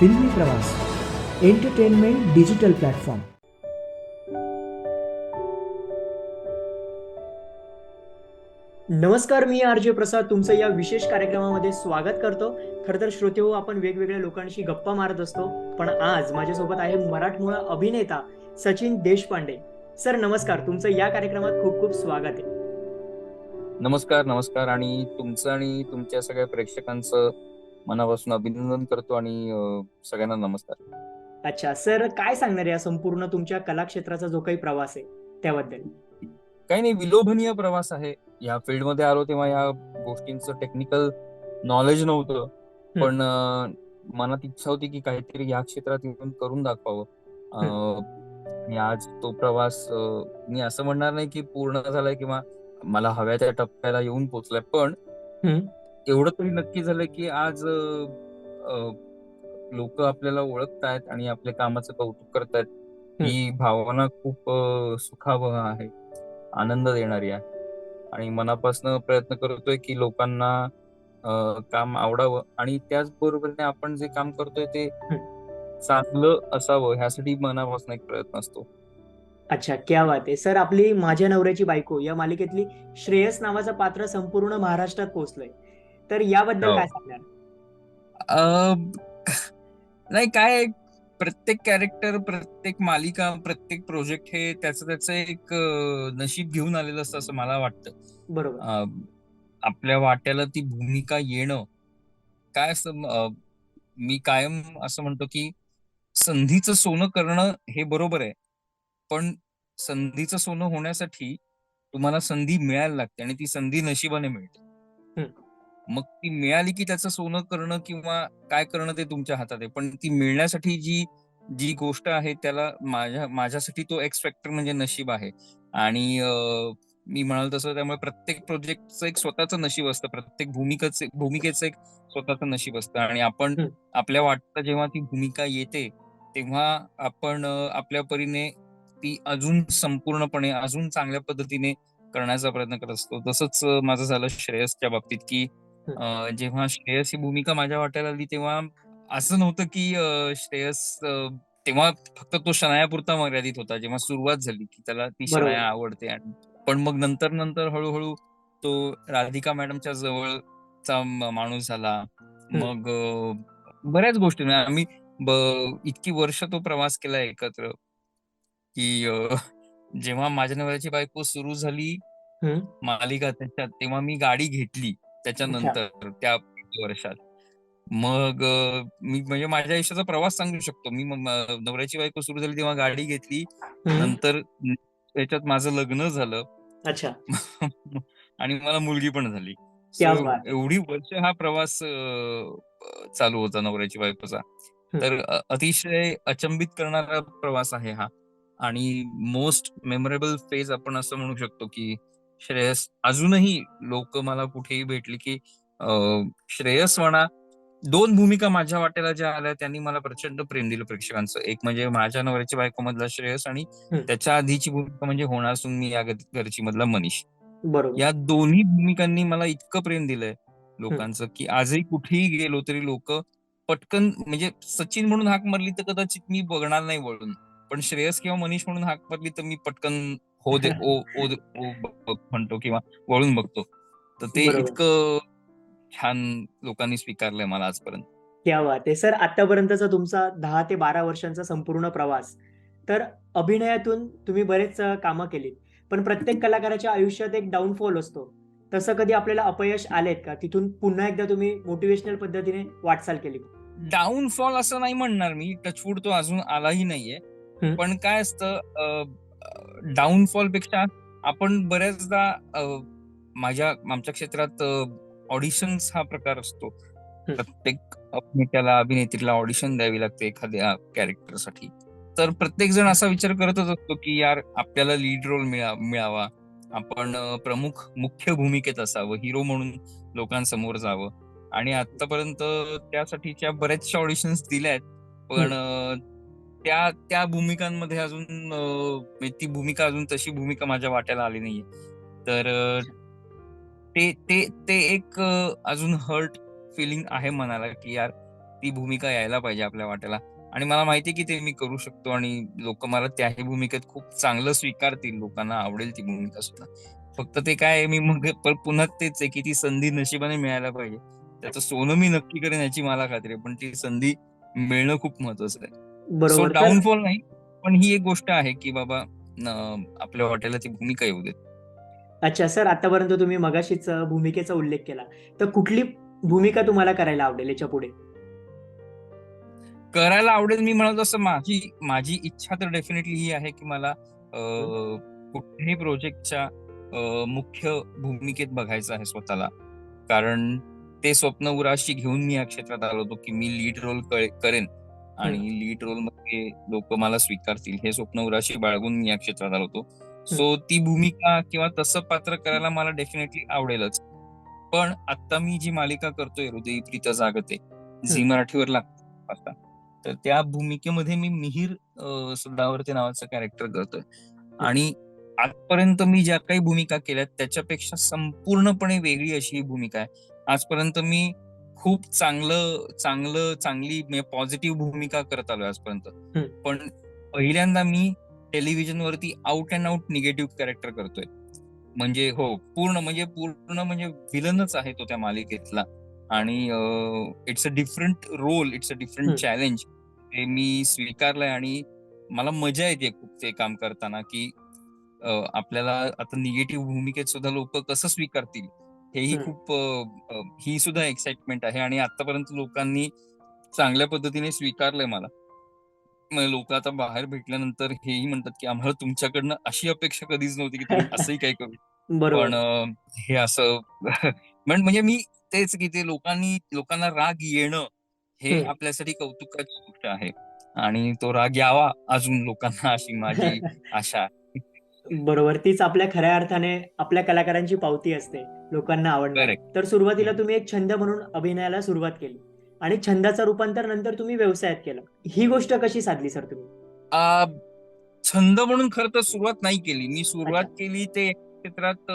फिल्मी प्रवास entertainment digital platform नमस्कार मी आर जे प्रसाद. तुमचं या विशेष कार्यक्रमामध्ये स्वागत करतो. खरं तर श्रोते हो आपण वेगवेगळ्या लोकांशी गप्पा मारत असतो पण आज माझ्यासोबत आहे मराठमोळा अभिनेता सचिन देशपांडे. सर नमस्कार. तुमचं या कार्यक्रमात खूप खूप स्वागत आहे. नमस्कार नमस्कार. आणि तुमचं आणि तुमच्या सगळ्या प्रेक्षकांचं मनापासून अभिनंदन करतो आणि सगळ्यांना नमस्कार. अच्छा सर काय सांगणार या संपूर्ण तुमच्या कलाक्षेत्राचा जो काही प्रवास आहे त्याबद्दल? काही नाही विलोभनीय प्रवास आहे. या फील्डमध्ये आलो तेव्हा या गोष्टींचं टेक्निकल नॉलेज नव्हतं. पण मनात इच्छा होती की काहीतरी या क्षेत्रात येऊन करून दाखवावं. आणि आज तो प्रवास मी असं म्हणणार नाही की पूर्ण झालाय किंवा मला हव्या त्या टप्प्याला येऊन पोहोचलाय पण. एवढं तरी नक्की झालं की आज लोक आपल्याला ओळखतायत आणि आपल्या कामाचं कौतुक करतायत ही. भावना खूप सुखावह आहे आनंद देणारी आहे. आणि मनापासून प्रयत्न करतोय की लोकांना काम आवडावं आणि त्याचबरोबरीने आपण जे काम करतोय ते चांगलं असावं ह्यासाठी मनापासून एक प्रयत्न असतो. अच्छा क्या बात आहे. सर आपली माझ्या नवऱ्याची बायको या मालिकेतली श्रेयस नावाचं पात्र संपूर्ण महाराष्ट्रात पोहोचलंय. तर याबद्दल हो. काय सांगणार? अं, नाही काय प्रत्येक कॅरेक्टर प्रत्येक मालिका प्रत्येक प्रोजेक्ट हे त्याचं त्याचं एक नशीब घेऊन आलेलं असतं असं मला वाटतं. बरोबर. आपल्या वाट्याला ती भूमिका येणं काय असतं अं, मी कायम असं म्हणतो की संधीचं सोनं करणं हे बरोबर आहे. पण संधीचं सोनं होण्यासाठी तुम्हाला संधी मिळायला लागते आणि ती संधी नशिबाने मिळते. मग ती मिळाली की त्याचं सोनं करणं किंवा काय करणं ते तुमच्या हातात आहे. पण ती मिळण्यासाठी जी जी गोष्ट आहे त्याला माझ्या माझ्यासाठी तो एक्स फॅक्टर म्हणजे नशीब आहे. आणि मी म्हणाल तसं त्यामुळे प्रत्येक प्रोजेक्टचं एक स्वतःचं नशीब असतं. प्रत्येक भूमिकेचं भूमिकेचं एक स्वतःचं नशीब असतं. आणि आपण. आपल्या वाटतं जेव्हा ती भूमिका येते तेव्हा आपण आपल्या परीने ती अजून संपूर्णपणे अजून चांगल्या पद्धतीने करण्याचा प्रयत्न करत असतो. तसंच माझं झालं श्रेयसच्या बाबतीत की अं, जेव्हा श्रेयस ही भूमिका माझ्या वाट्याला आली तेव्हा असं नव्हतं की अं, श्रेयस अं, तेव्हा फक्त तो शनायापुरता मर्यादित होता जेव्हा सुरुवात झाली की त्याला ती बरोबर. शनाया आवडते आणि पण मग नंतर नंतर हळूहळू तो राधिका मॅडमच्या जवळचा म- माणूस झाला मग अं, बऱ्याच गोष्टी म्हणजे आम्ही ब- इतकी वर्ष तो प्रवास केला एकत्र की अं, जेव्हा माझ्या नवऱ्याची बायको सुरू झाली. मालिका त्याच्यात तेव्हा मी गाडी घेतली त्याच्यानंतर त्या वर्षात. मग मी म्हणजे माझ्या आयुष्याचा प्रवास सांगू शकतो. मी नवऱ्याची बायको सुरू झाली तेव्हा गाडी घेतली. नंतर त्याच्यात माझं लग्न झालं. अच्छा. आणि मला मुलगी पण झाली. एवढी वर्ष हा प्रवास चालू होता नवऱ्याची बायकोचा. तर अतिशय अचंबित करणारा प्रवास आहे हा. आणि मोस्ट मेमोरेबल फेज आपण असं म्हणू शकतो की श्रेयस. अजूनही लोक मला कुठेही भेटली की श्रेयस म्हणा दोन भूमिका माझ्या वाट्याला ज्या आल्या त्यांनी मला प्रचंड प्रेम दिलं प्रेक्षकांचं. एक म्हणजे माझ्या नवऱ्याची बायको मधला श्रेयस आणि. त्याच्या आधीची भूमिका म्हणजे होणार सून मी या घरची मधला मनीष. बरोबर. या दोन्ही भूमिकांनी मला इतकं प्रेम दिलंय लोकांचं की आजही कुठेही गेलो तरी लोक पटकन म्हणजे सचिन म्हणून हाक मारली तर कदाचित मी बघणार नाही वळून. पण श्रेयस किंवा मनीष म्हणून हाक मारली तर मी पटकन हो दे ओ ओ म्हणतो किंवा वळून बघतो. तर ते. इतकं छान लोकांनी स्वीकारलंय मला आजपर्यंत. क्या बात आहे. सर आतापर्यंतचा तुमचा दहा ते बारा वर्षांचा संपूर्ण प्रवास तर अभिनयातून तुम्ही बरेच कामं केलीत पण प्रत्येक कलाकाराच्या आयुष्यात एक डाऊनफॉल असतो. तसं कधी आपल्याला अपयश आलेत का? तिथून पुन्हा एकदा तुम्ही मोटिवेशनल पद्धतीने वाटचाल केली. डाऊनफॉल असं नाही म्हणणार मी टचवूड तो अजून आलाही नाहीये. पण काय असतं डाऊनफॉलपेक्षा आपण बऱ्याचदा माझ्या आमच्या क्षेत्रात ऑडिशन्स हा प्रकार असतो. प्रत्येक अभिनेत्याला अभिनेत्रीला ऑडिशन द्यावी लागते एखाद्या कॅरेक्टरसाठी तर प्रत्येक जण असा विचार करतच असतो की यार आपल्याला लीड रोल मिळावा. आपण प्रमुख मुख्य भूमिकेत असावं हिरो म्हणून लोकांसमोर जावं. आणि आतापर्यंत त्यासाठीच्या बऱ्याचशा ऑडिशन्स दिल्या आहेत पण त्या त्या भूमिकांमध्ये अजून म्हणजे ती भूमिका अजून तशी भूमिका माझ्या वाट्याला आली नाहीये. तर ते ते ते एक अजून हर्ट फिलिंग आहे मनाला की यार ती भूमिका यायला पाहिजे आपल्या वाट्याला. आणि मला माहिती की ते मी करू शकतो आणि लोक मला त्याही भूमिकेत खूप चांगलं स्वीकारतील लोकांना आवडेल ती भूमिका सुद्धा. फक्त ते काय मी मग पुन्हा तेच आहे की ती संधी नशिबाने मिळायला पाहिजे. त्याचं सोनं मी नक्की करेन याची मला खात्री आहे पण ती संधी मिळणं खूप महत्वाचं आहे. बरोबर. डाऊनफॉल नाही पण ही एक गोष्ट आहे की बाबा आपल्या हॉटेलला ती भूमिका येऊ देत. अच्छा सर आतापर्यंत तुम्ही मगाशीच भूमिकेचा उल्लेख केला. तर कुठली भूमिका तुम्हाला करायला आवडेल याच्यापुढे? करायला आवडेल मी म्हणत असं माझी माझी इच्छा तर डेफिनेटली ही आहे की मला कुठल्याही प्रोजेक्टच्या मुख्य भूमिकेत बघायचं आहे स्वतःला. कारण ते स्वप्न उराशी घेऊन मी या क्षेत्रात आलो होतो की मी लीड रोल करेन. आणि लीड रोलमध्ये लोक मला स्वीकारतील. हे स्वप्न उराशी बाळगून मी या क्षेत्रात आलो होतो. सो ती भूमिका किंवा तसं पात्र करायला मला डेफिनेटली आवडेलच. पण आता मी जी मालिका करतोय हृदयी प्रीत जागते झी मराठीवर लागते आता तर त्या भूमिकेमध्ये मी मिहीर अ, सदावर्ते नावाचं कॅरेक्टर करतोय. आणि आजपर्यंत मी ज्या काही भूमिका केल्यात त्याच्यापेक्षा संपूर्णपणे वेगळी अशी ही भूमिका आहे. आजपर्यंत मी खूप चांगलं चांगलं चांगली पॉझिटिव्ह भूमिका करत आलोय आजपर्यंत. पण पहिल्यांदा मी टेलिव्हिजन वरती out and out negative character करतोय म्हणजे हो पूर्ण म्हणजे पूर्ण म्हणजे विलनच आहे तो त्या मालिकेतला आणि it's a different role it's a different. Challenge ते मी स्वीकारलंय आणि मला मजा येते खूप ते काम करताना की आपल्याला आता निगेटिव्ह भूमिकेत सुद्धा लोक कसं स्वीकारतील हेही हम्म. खूप अ, अ, ही सुद्धा एक्साइटमेंट आहे आणि आतापर्यंत लोकांनी चांगल्या पद्धतीने स्वीकारलंय मला लोक आता बाहेर भेटल्यानंतर हेही म्हणतात की आम्हाला तुमच्याकडनं अशी अपेक्षा कधीच नव्हती की तुम्ही असंही काही करू पण अ, हे असं म्हण- म्हणजे मी तेच की ते लोकांनी लोकांना राग येणं हे. आपल्यासाठी कौतुकाची गोष्ट आहे आणि तो राग यावा अजून लोकांना अशी माझी आशा आहे. बरोबर तीच आपल्या खऱ्या अर्थाने आपल्या कलाकारांची पावती असते लोकांना आवडणार. तर सुरुवातीला तुम्ही एक छंद म्हणून अभिनयाला सुरुवात केली आणि छंदाचं रूपांतर नंतर तुम्ही व्यवसायात केलं ही गोष्ट कशी साधली सर तुम्ही छंद म्हणून खरं तर सुरुवात नाही केली मी सुरुवात. केली ते क्षेत्रात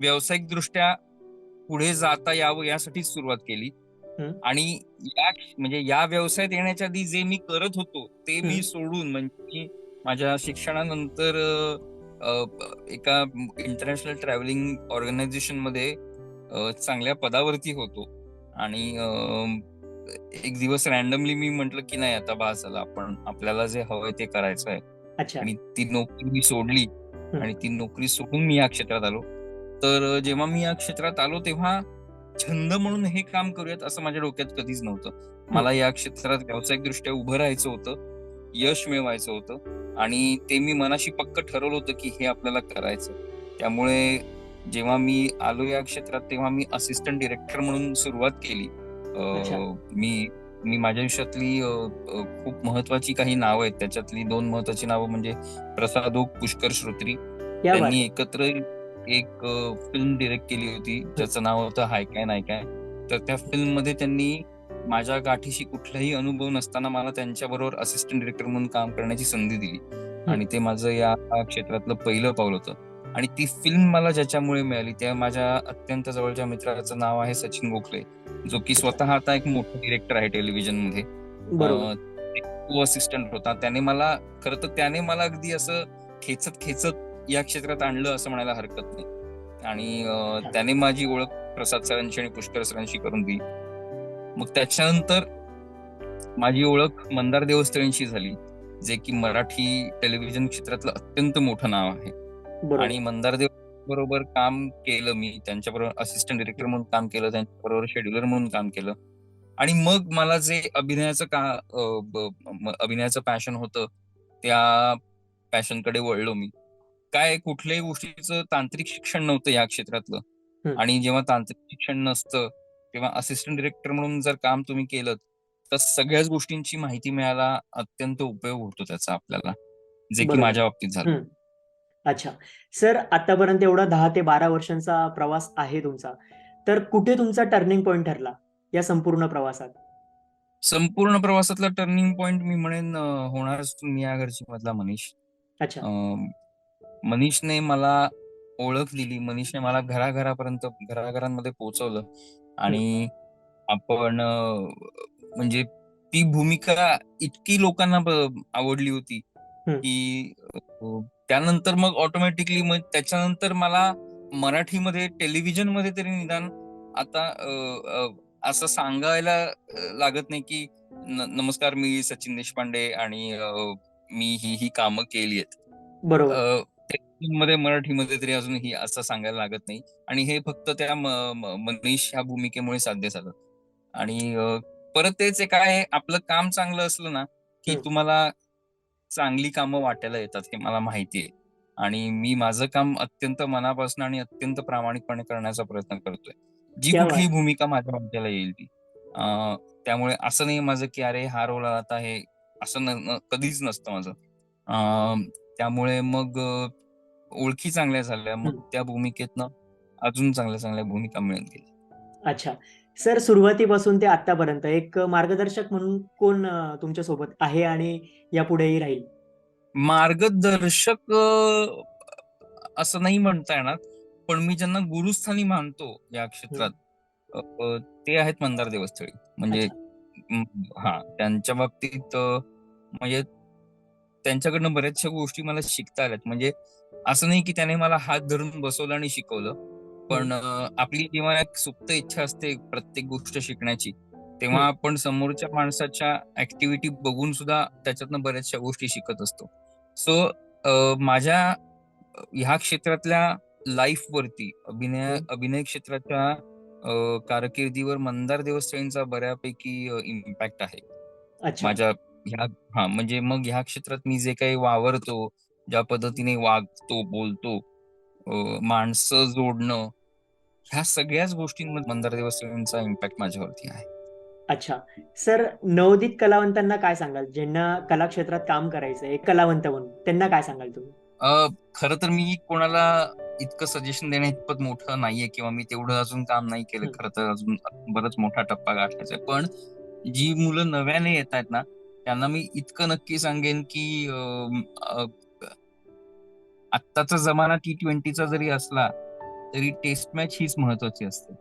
व्यावसायिक दृष्ट्या पुढे जाता यावं यासाठीच सुरुवात केली. आणि या म्हणजे या व्यवसायात येण्याच्या आधी जे मी करत होतो ते. मी सोडून म्हणजे माझ्या शिक्षणानंतर एका इंटरनॅशनल ट्रॅव्हलिंग ऑर्गनायझेशनमध्ये चांगल्या पदावरती होतो. आणि एक दिवस रॅन्डमली मी म्हंटल की नाही आता बास झाला. आपण आपल्याला जे हवंय ते करायचं आहे. आणि ती नोकरी मी सोडली. आणि ती नोकरी सोडून मी या क्षेत्रात आलो. तर जेव्हा मी या क्षेत्रात आलो तेव्हा छंद म्हणून हे काम करूयात असं माझ्या डोक्यात कधीच नव्हतं. मला या क्षेत्रात व्यावसायिक दृष्ट्या उभं राहायचं होतं. यश मिळवायचं होतं. आणि ते मी मनाशी पक्क ठरवलं होतं की हे आपल्याला करायचं त्यामुळे जेव्हा मी आलो या क्षेत्रात तेव्हा मी असिस्टंट डिरेक्टर म्हणून सुरुवात केली. मी मी माझ्या आयुष्यातली खूप महत्वाची काही नावं आहेत. त्याच्यातली दोन महत्वाची नावं म्हणजे प्रसाद ओक पुष्कर श्रोत्री त्यांनी एकत्र एक फिल्म डिरेक्ट केली होती. ज्याचं नाव होतं हाय काय नाही काय. तर त्या फिल्ममध्ये त्यांनी माझ्या गाठीशी कुठलाही अनुभव नसताना मला त्यांच्या बरोबर असिस्टंट डिरेक्टर म्हणून काम करण्याची संधी दिली. आणि ते माझं या क्षेत्रातलं पहिलं पाऊल होतं. आणि ती फिल्म मला ज्याच्यामुळे मिळाली त्या माझ्या अत्यंत जवळच्या मित्राचं नाव आहे सचिन गोखले जो की स्वतः आता एक मोठा डिरेक्टर आहे टेलिव्हिजनमध्ये. तो असिस्टंट होता. त्याने मला खरं तर त्याने मला अगदी असं खेचत खेचत या क्षेत्रात आणलं असं म्हणायला हरकत नाही. आणि त्याने माझी ओळख प्रसाद सरांशी आणि पुष्कर सरांशी करून दिली. मग त्याच्यानंतर माझी ओळख मंदार देवस्थळींशी झाली जे की मराठी टेलिव्हिजन क्षेत्रातलं अत्यंत मोठं नाव आहे. आणि मंदार देव बरोबर काम केलं मी त्यांच्याबरोबर असिस्टंट डिरेक्टर म्हणून काम केलं त्यांच्याबरोबर शेड्युलर म्हणून काम केलं. आणि मग मला जे अभिनयाचं का अभिनयाचं पॅशन होतं त्या पॅशनकडे वळलो मी. काय कुठल्याही गोष्टीचं तांत्रिक शिक्षण नव्हतं या क्षेत्रातलं. आणि जेव्हा तांत्रिक शिक्षण नसतं तेव्हा असिस्टंट डिरेक्टर म्हणून जर काम तुम्ही केलं तर सगळ्याच गोष्टींची माहिती मिळायला अत्यंत उपयोग होतो त्याचा आपल्याला जे की. माझ्या बाबतीत झालं. अच्छा. सर आतापर्यंत एवढा दहा ते बारा वर्षांचा प्रवास आहे तुमचा. तर कुठे तुमचा टर्निंग पॉइंट ठरला या संपूर्ण प्रवासात? संपूर्ण प्रवासातला टर्निंग पॉइंट मी म्हणेन होणारच मी या घरची मधला मनीष. अच्छा. मनीषने मला ओळख दिली. मनीषने मला घराघरापर्यंत घराघरांमध्ये पोहोचवलं. आणि आपण अं, म्हणजे ती भूमिका इतकी लोकांना ब- आवडली होती हम्म. की अ, त्यानंतर मग ऑटोमॅटिकली मग त्याच्यानंतर मला मराठीमध्ये टेलिव्हिजनमध्ये तरी निदान आता अ, अ, असं सांगायला अ, लागत नाही की न- नमस्कार मी सचिन देशपांडे आणि अ, मी ही ही कामं केली आहेत. बरोबर. मध्ये मराठीमध्ये तरी अजूनही असं सांगायला लागत नाही. आणि हे फक्त त्या मनीष ह्या भूमिकेमुळे साध्य झालं. आणि परत तेच एक आहे आपलं काम चांगलं असलं ना की. तुम्हाला चांगली कामं वाटायला येतात हे मला माहिती आहे. आणि मी माझं काम अत्यंत मनापासून आणि अत्यंत प्रामाणिकपणे करण्याचा प्रयत्न करतोय. जी क्या बात. भूमिका माझ्या वाट्याला येईल ती. अ, त्यामुळे असं नाही माझं की अरे हा रोल आता हे असं कधीच नसतं माझं. अ, त्यामुळे मग ओळखी चांगल्या झाल्या मग. त्या भूमिकेतनं अजून चांगल्या चांगल्या भूमिका मिळत गेल्या. अच्छा. सर सुरुवातीपासून ते आतापर्यंत एक मार्गदर्शक म्हणून कोण तुमच्यासोबत आहे आणि यापुढेही राहील? मार्गदर्शक असं नाही म्हणता येणार पण मी ज्यांना गुरुस्थानी मानतो या क्षेत्रात ते आहेत मंदार देवस्थळी. म्हणजे हा त्यांच्या बाबतीत म्हणजे त्यांच्याकडनं बऱ्याचशा गोष्टी मला शिकता आल्यात. म्हणजे असं नाही की त्याने मला हात धरून बसवलं आणि शिकवलं पण आपली जेव्हा एक सुप्त इच्छा असते प्रत्येक गोष्ट शिकण्याची तेव्हा. आपण समोरच्या माणसाच्या ऍक्टिव्हिटी बघून सुद्धा त्याच्यातनं बऱ्याचशा गोष्टी शिकत असतो सो माझ्या ह्या क्षेत्रातल्या लाईफ वरती अभिनय. अभिनय क्षेत्राच्या कारकिर्दीवर मंदार देवस्थळींचा बऱ्यापैकी इम्पॅक्ट आहे माझ्या ह्या हा म्हणजे मग ह्या क्षेत्रात मी जे काही वावरतो ज्या पद्धतीने वागतो बोलतो माणसं जोडणं ह्या सगळ्याच गोष्टींमध्ये मंदार देवस्थळींचा इम्पॅक्ट माझ्यावरती आहे. अच्छा. सर नवोदित कलावंतांना काय सांगाल? ज्यांना कला क्षेत्रात काम करायचं एक कलावंत म्हणून त्यांना काय सांगाल तुम्ही? अ, खरं तर मी कोणाला इतकं सजेशन देण्या इतपत मोठं नाहीये किंवा मी तेवढं अजून काम नाही केलं. खरं तर अजून बरंच मोठा टप्पा गाठायचा पण जी मुलं नव्याने येत आहेत ना त्यांना मी इतकं नक्की सांगेन की आत्ताचा जमाना टी ट्वेंटीचा जरी असला तरी टेस्ट मॅच हीच महत्वाची असते.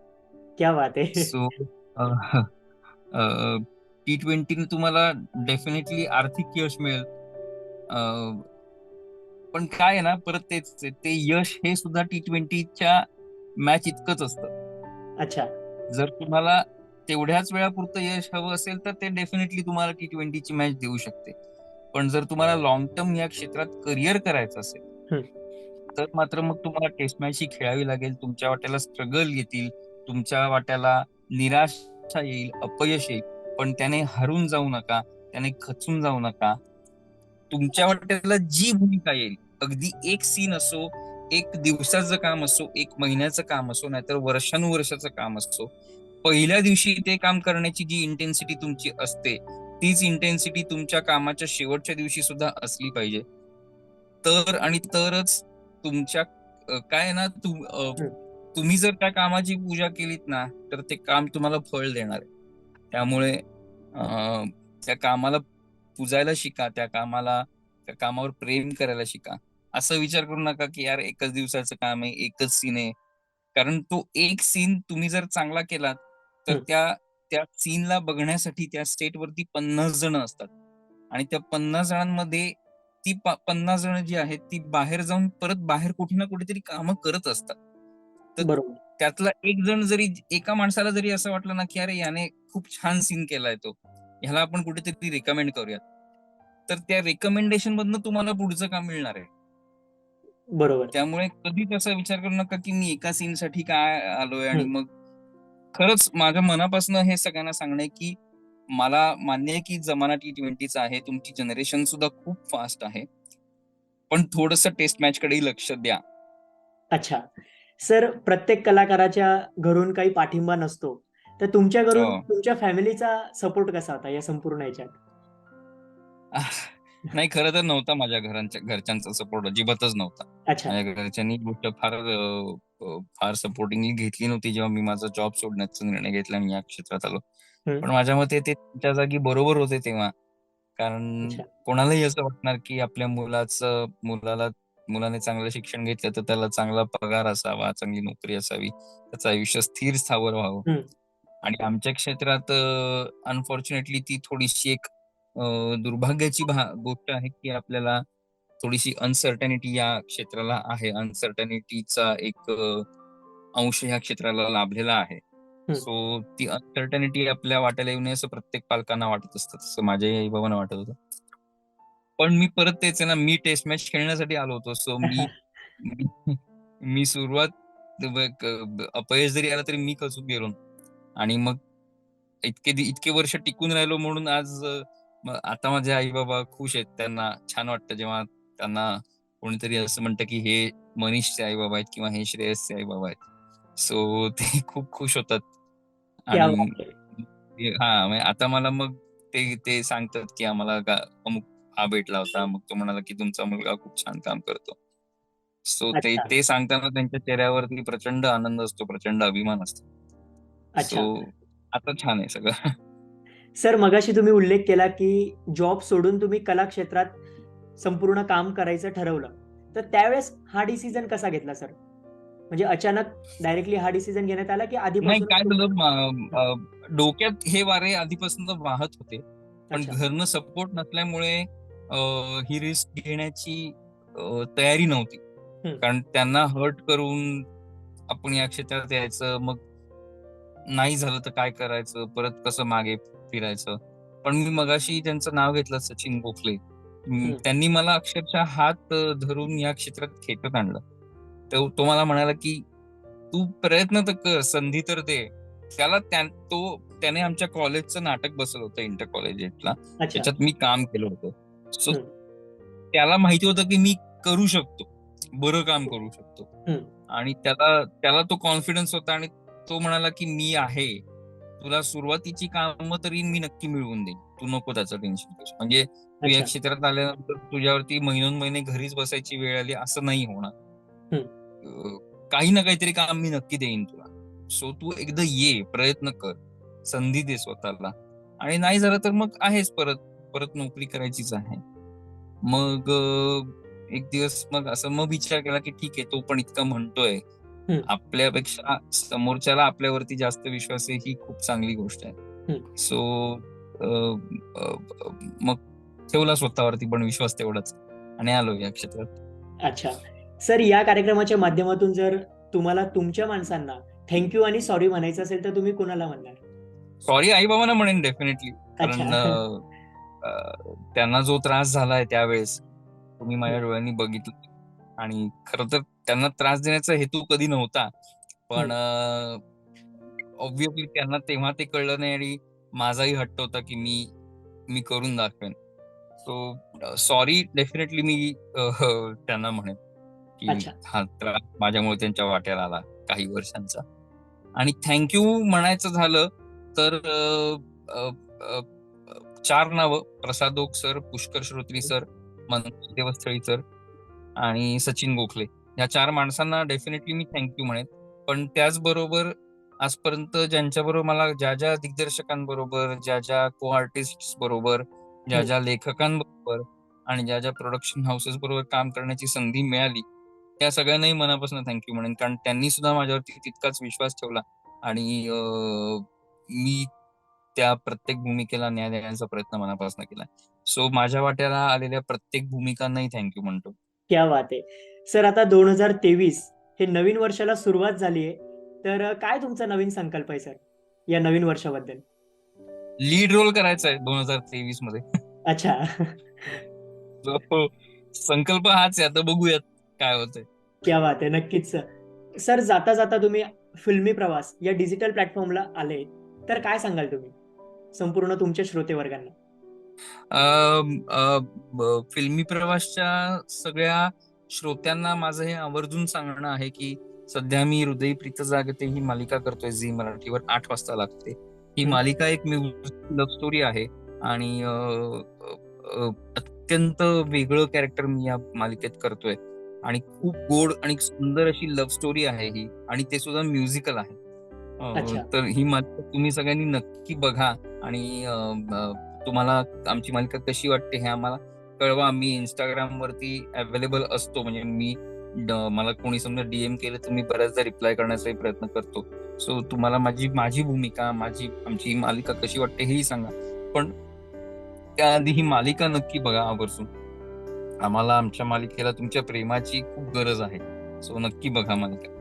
क्या बात आहे. सो टी ट्वेंटीने तुम्हाला डेफिनेटली आर्थिक यश मिळेल. पण काय आहे ना परत तेच ते यश हे सुद्धा टी ट्वेंटीच्या मॅच इतकंच असतं. अच्छा. जर तुम्हाला तेवढ्याच वेळापुरतं यश हवं असेल तर ते डेफिनेटली तुम्हाला टी ट्वेंटीची मॅच देऊ शकते. पण जर तुम्हाला लॉंग टर्म या क्षेत्रात करिअर करायचं असेल. तर मात्र मग तुम्हाला टेस्ट मॅच ही खेळावी लागेल. तुमच्या वाट्याला स्ट्रगल येतील. तुमच्या वाट्याला निराशा येईल अपयश येईल. पण त्याने हरून जाऊ नका. त्याने खचून जाऊ नका. तुमच्या वाट्याला जी भूमिका येईल अगदी एक सीन असो एक दिवसाचं काम असो एक महिन्याचं काम असो नाहीतर वर्षानुवर्षाचं काम असो पहिल्या दिवशी ते काम करण्याची जी इंटेन्सिटी तुमची असते तीच इंटेन्सिटी तुमच्या कामाच्या शेवटच्या दिवशी सुद्धा असली पाहिजे. तर आणि तरच तुमच्या काय ना तु, अ, हम्म. तुम्ही जर त्या कामाची पूजा केलीत ना तर ते काम तुम्हाला फळ देणार आहे त्यामुळे त्या कामाला पुजायला शिका त्या कामाला त्या कामावर प्रेम करायला शिका असं विचार करू नका की यार एकच दिवसाचं काम आहे एकच सीन आहे कारण तो एक सीन तुम्ही जर चांगला केलात तर. त्या त्या सीनला बघण्यासाठी त्या स्टेटवरती पन्नास जण असतात आणि त्या पन्नास जणांमध्ये ती पन्नास जण जी आहेत ती बाहेर जाऊन परत बाहेर कुठे ना कुठेतरी कामं करत असतात. तर त्यातला एक जण जरी एका माणसाला जरी असं वाटलं ना की अरे याने खूप छान सीन केलाय तो ह्याला आपण कुठेतरी रिकमेंड करूयात. तर त्या रेकमेंडेशन मधनं तुम्हाला पुढचं काम मिळणार आहे. बरोबर. त्यामुळे कधीच असा विचार करू नका की मी एका सीन साठी काय आलोय आणि. मग खरंच माझ्या मनापासून हे सगळ्यांना सांगणं की मला मान्य आहे की जमाना टी ट्वेंटीचा आहे तुमची जनरेशन सुद्धा खूप फास्ट आहे. पण थोडस टेस्ट मॅच कडे लक्ष द्या. अच्छा. सर प्रत्येक कलाकाराच्या घरून काही पाठिंबा नसतो. तर तुमच्या घरून हो. तुमच्या फॅमिलीचा सपोर्ट कसा होता या संपूर्ण याच्यात? नाही खरं तर नव्हता माझ्या घरांच्या घरच्यांचा सपोर्ट अजिबातच नव्हता. अच्छा. माझ्या घरच्यांनी गोष्ट फार फार सपोर्टिंगली घेतली नव्हती. जेव्हा मी माझा जॉब सोडण्याचा निर्णय घेतला आणि या क्षेत्रात आलो. हम्म. पण माझ्या मते ते त्यांच्या जागी बरोबर होते तेव्हा. कारण अच्छा. कोणालाही असं वाटणार की आपल्या मुलाचं मुलाला मुलाने चांगलं शिक्षण घेतलं तर त्याला चांगला पगार असावा चांगली नोकरी असावी त्याचं आयुष्य स्थिर स्थावर व्हावं. आणि आमच्या क्षेत्रात अनफॉर्च्युनेटली ती थोडीशी एक अ, दुर्भाग्याची भा- गोष्ट आहे की आपल्याला थोडीशी अनसर्टनिटी या क्षेत्राला आहे. अनसर्टनिटीचा एक अ, अंश या क्षेत्राला लाभलेला आहे. सो ती अनसर्टनिटी आपल्या वाट्याला येऊ नये असं प्रत्येक पालकांना वाटत असतं. तसं माझ्या आई बाबांना वाटत होतं. पण मी परत तेच ना मी टेस्ट मॅच खेळण्यासाठी आलो होतो. सो मी मी- सुरुवात अपयश जरी आला तरी मी खचून गेलो आणि मग इतके इतके वर्ष टिकून राहिलो म्हणून आज आता माझे आई बाबा खुश आहेत. त्यांना छान वाटतं जेव्हा त्यांना कोणीतरी असं म्हणतं की हे मनीषचे आई बाबा आहेत किंवा हे श्रेयसचे आई बाबा आहेत. सो ते खूप खुश होतात. आणि हा म्हणजे आता मला मग ते ते सांगतात की आम्हाला अमुक हा भेटला होता मग तो म्हणाला की तुमचा मुलगा खूप छान काम करतो. सो ते. ते सांगताना त्यांच्या चेहऱ्यावरती प्रचंड आनंद असतो प्रचंड अभिमान असतो. सो आता छान आहे सगळं. सर मगाशी तुम्ही उल्लेख केला की जॉब सोडून तुम्ही कला क्षेत्रात संपूर्ण काम करायचं ठरवलं. तर त्यावेळेस हा डिसिजन कसा घेतला सर? म्हणजे अचानक डायरेक्टली हा डिसिजन घेण्यात आला की नाही आधीपासून काय झालं? डोक्यात हे वारे आधीपासून वाहत होते. पण. घरनं सपोर्ट नसल्यामुळे ही रिस्क घेण्याची तयारी नव्हती. कारण त्यांना हर्ट करून आपण या क्षेत्रात यायचं मग नाही झालं तर काय करायचं? परत कसं मागे फिरायचं? पण मी मगाशी त्यांचं नाव घेतलं सचिन गोखले. त्यांनी मला अक्षरशः हात धरून या क्षेत्रात खेचत आणलं. तो तो मला म्हणाला की तू प्रयत्न तर कर संधी तर दे. त्याला त्या- तो त्याने आमच्या कॉलेजचं नाटक बसवलं होतं इंटर कॉलेजला अच्छा. त्याच्यात मी काम केलं होतं. सो. त्याला माहिती होतं की मी करू शकतो. बरं काम करू शकतो. आणि त्याला त्याला तो कॉन्फिडन्स होता आणि तो म्हणाला की मी आहे. तुला सुरुवातीची कामं तरी मी नक्की मिळवून देईन. तू नको त्याचं टेन्शन म्हणजे तू या क्षेत्रात आल्यानंतर तुझ्यावरती महिनोन महिने घरीच बसायची वेळ आली असं नाही होणार. काही ना काहीतरी काम मी नक्की देईन तुला. सो तू एकदा ये प्रयत्न कर. संधी दे स्वतःला. आणि नाही झालं तर मग आहेच परत परत नोकरी करायचीच आहे. मग एक दिवस मग असं मग विचार केला की ठीक आहे तो पण इतका म्हणतोय. आपल्यापेक्षा समोरच्याला आपल्यावरती जास्त विश्वास आहे ही खूप चांगली गोष्ट आहे. सो मग ठेवला स्वतःवरती पण विश्वास तेवढाच. आणि आलो या क्षेत्रात. अच्छा. सर या कार्यक्रमाच्या माध्यमातून जर तुम्हाला तुमच्या माणसांना थँक्यू आणि सॉरी म्हणायचं असेल तर तुम्ही कोणाला म्हणणार? सॉरी आई बाबांना म्हणेन डेफिनेटली कारण त्यांना जो त्रास झालाय त्यावेळेस तुम्ही माझ्या डोळ्यांनी बघितलं. आणि खरं तर त्यांना त्रास देण्याचा हेतू कधी नव्हता. पण ऑब्विसली त्यांना तेव्हा ते कळलं नाही आणि माझाही हट्ट होता की मी मी करून दाखवेन. सो सॉरी डेफिनेटली मी अं, त्यांना म्हणेन. की. हा त्रास माझ्यामुळे त्यांच्या वाट्याला आला काही वर्षांचा आणि थँक्यू म्हणायचं झालं तर चार नावं Prasad Oak sir Pushkar Shrotri sir Manoj Devasthali sir आणि सचिन गोखले या चार माणसांना डेफिनेटली मी थँक्यू म्हणेन पण त्याचबरोबर आजपर्यंत ज्यांच्याबरोबर मला ज्या ज्या दिग्दर्शकांबरोबर ज्या ज्या को आर्टिस्ट बरोबर ज्या. ज्या लेखकांबरोबर आणि ज्या ज्या प्रोडक्शन हाऊसेस बरोबर काम करण्याची संधी मिळाली त्या सगळ्यांनाही मनापासून थँक्यू म्हणेन. कारण त्यांनी सुद्धा माझ्यावरती तितकाच विश्वास ठेवला. आणि मी त्या प्रत्येक भूमिकेला न्याय देण्याचा प्रयत्न मनापासून केला. सो माझ्या वाट्याला आलेल्या प्रत्येक भूमिकांनाही थँक्यू म्हणतो. क्या बात आहे. सर आता दोन हजार तेवीस हे नवीन वर्षाला सुरुवात झाली आहे. तर काय तुमचा नवीन संकल्प आहे सर? या नवीन वर्षाबद्दल. लीड रोल करायचा आहे दोन हजार तेवीसमध्ये. अच्छा. संकल्प हाच आहे. आता बघूयात काय होतंय. क्या बात आहे नक्कीच सर सर जाता जाता तुम्ही फिल्मी प्रवास या डिजिटल प्लॅटफॉर्मला आले तर काय सांगाल तुम्ही? संपूर्ण तुमच्या श्रोते वर्गांना फिल्मी प्रवासच्या सगळ्या श्रोत्यांना माझं हे आवर्जून सांगणं आहे की सध्या मी हृदय प्रीत जागते ही मालिका करतोय झी मराठीवर आठ वाजता लागते. ही. मालिका एक म्युझिक लव्ह स्टोरी आहे आणि अत्यंत वेगळं कॅरेक्टर मी या मालिकेत करतोय. आणि खूप गोड आणि सुंदर अशी लव्ह स्टोरी आहे ही. आणि ते सुद्धा म्युझिकल आहे. तर ही मालिका तुम्ही सगळ्यांनी नक्की बघा. आणि तुम्हाला आमची मालिका कशी वाटते हे आम्हाला कळवा. मी इंस्टाग्राम वरती अवेलेबल असतो. म्हणजे मी मला कोणी समजा डीएम केलं तर मी बऱ्याचदा रिप्लाय करण्याचाही प्रयत्न करतो. सो तुम्हाला माझी माझी भूमिका माझी आमची मालिका कशी वाटते हेही सांगा. पण त्याआधी ही मालिका नक्की बघा आवर्जून. आम्हाला आमच्या मालिकेला तुमच्या प्रेमाची खूप गरज आहे. सो नक्की बघा मालिका.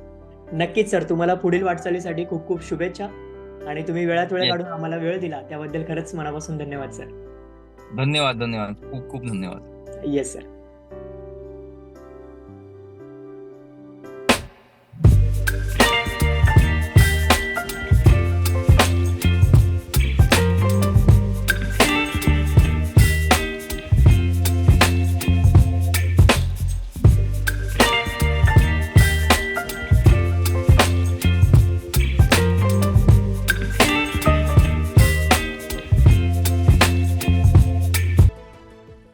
नक्कीच सर तुम्हाला पुढील वाटचालीसाठी खूप खूप शुभेच्छा. आणि तुम्ही वेळात वेळ. काढून आम्हाला वेळ दिला. त्याबद्दल खरंच मनापासून धन्यवाद सर धन्यवाद धन्यवाद. खूप खूप धन्यवाद. Yes sir